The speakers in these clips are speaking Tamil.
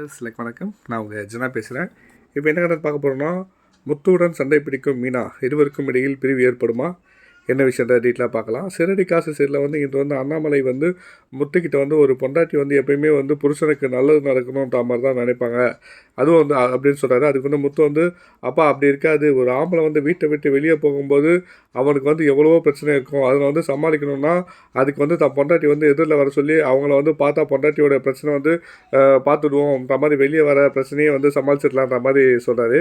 லைக் வணக்கம். நான் உங்கள் ஜனா பேசுகிறேன் இப்போ என்ன கதை பார்க்க போகிறோன்னா முத்துவுடன் சண்டை பிடிக்கும் மீனா இருவருக்கும் இடையில் பிரிவு ஏற்படுமா? என்ன விஷயத்த டீட்டெயிலாக பார்க்கலாம். சிறடி காசு சைடில் வந்து இது வந்து அண்ணாமலை வந்து முத்துக்கிட்ட வந்து ஒரு பொண்டாட்டி வந்து எப்பயுமே வந்து புருஷனுக்கு நல்லது நடக்கணுன்ற மாதிரி தான் நினைப்பாங்க. அதுவும் வந்து அப்படின்னு சொல்கிறாரு அதுக்கு வந்து முத்து வந்து அப்பா அப்படி இருக்காது. ஒரு ஆம்பளை வந்து வீட்டை விட்டு வெளியே போகும்போது அவனுக்கு வந்து எவ்வளவோ பிரச்சனை இருக்கும். அதில் வந்து சமாளிக்கணும்னா அதுக்கு வந்து தான் பொண்டாட்டி வந்து எதிரில் வர சொல்லி அவங்கள வந்து பார்த்தா பொண்டாட்டியோட பிரச்சனை வந்து பார்த்துடுவோம்ன்ற மாதிரி வெளியே வர பிரச்சனையே வந்து சமாளிச்சிடலான்ற மாதிரி சொல்கிறாரு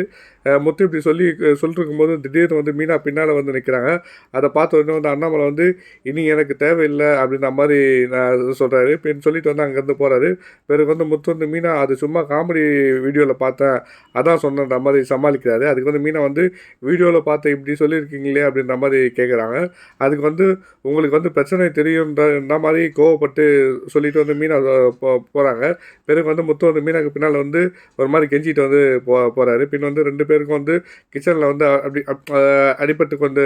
முத்து இப்படி சொல்லி சொல்லிட்டு இருக்கும்போது திடீர்னு வந்து மீனா பின்னால் வந்து நிற்கிறாங்க அதை பார்த்த உடனே வந்து அண்ணாமலை வந்து இனி எனக்கு தேவையில்லை அப்படின்ற மாதிரி நான் சொல்கிறாரு பின் சொல்லிட்டு வந்து அங்கேருந்து போகிறாரு பிறகு வந்து முத்து வந்து மீனா அது சும்மா காமெடி வீடியோவில் பார்த்தேன். அதான் சொன்னன்ற மாதிரி சமாளிக்கிறாரு. அதுக்கு வந்து மீனா வந்து வீடியோவில் பார்த்து இப்படி சொல்லியிருக்கீங்களே அப்படின்ற மாதிரி கேட்குறாங்க அதுக்கு வந்து உங்களுக்கு வந்து பிரச்சனை தெரியுன்ற மாதிரி கோவப்பட்டு சொல்லிட்டு வந்து மீனா போ போகிறாங்க பிறகு வந்து முத்து வந்து மீனாக்கு பின்னால் வந்து ஒரு மாதிரி கெஞ்சிட்டு வந்து போ போகிறாரு பின் வந்து ரெண்டு பேருக்கும் வந்து கிச்சனில் வந்து அப்படி அடிபட்டு கொண்டு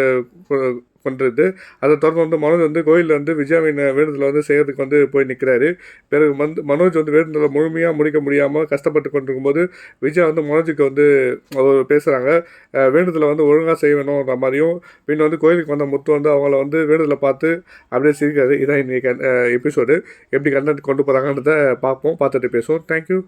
கொ- அதை தொடர்ந்து வந்து மனோஜ் வந்து கோயிலில் வந்து விஜயாவின் வேண்டுதலை வந்து செய்கிறதுக்கு வந்து போய் நிற்கிறாரு பிறகு வந்து மனோஜ் வந்து வேண்டுதலை முழுமையாக முடிக்க முடியாமல் கஷ்டப்பட்டு கொண்டிருக்கும்போது விஜயா வந்து மனோஜுக்கு வந்து அவர் பேசுகிறாங்க வேண்டுதலை வந்து ஒழுங்காக செய்யணுன்ற மாதிரியும் பின் வந்து கோயிலுக்கு வந்த முத்து வந்து அவங்கள வந்து வேண்டுதலை பார்த்து அப்படியே சிரிக்காது இதான் இன்றைக்கி எபிசோடு எப்படி கண்டென்ட் கொண்டு போகிறாங்கன்றத பார்ப்போம் பார்த்துட்டு பேசுவோம். தேங்க்யூ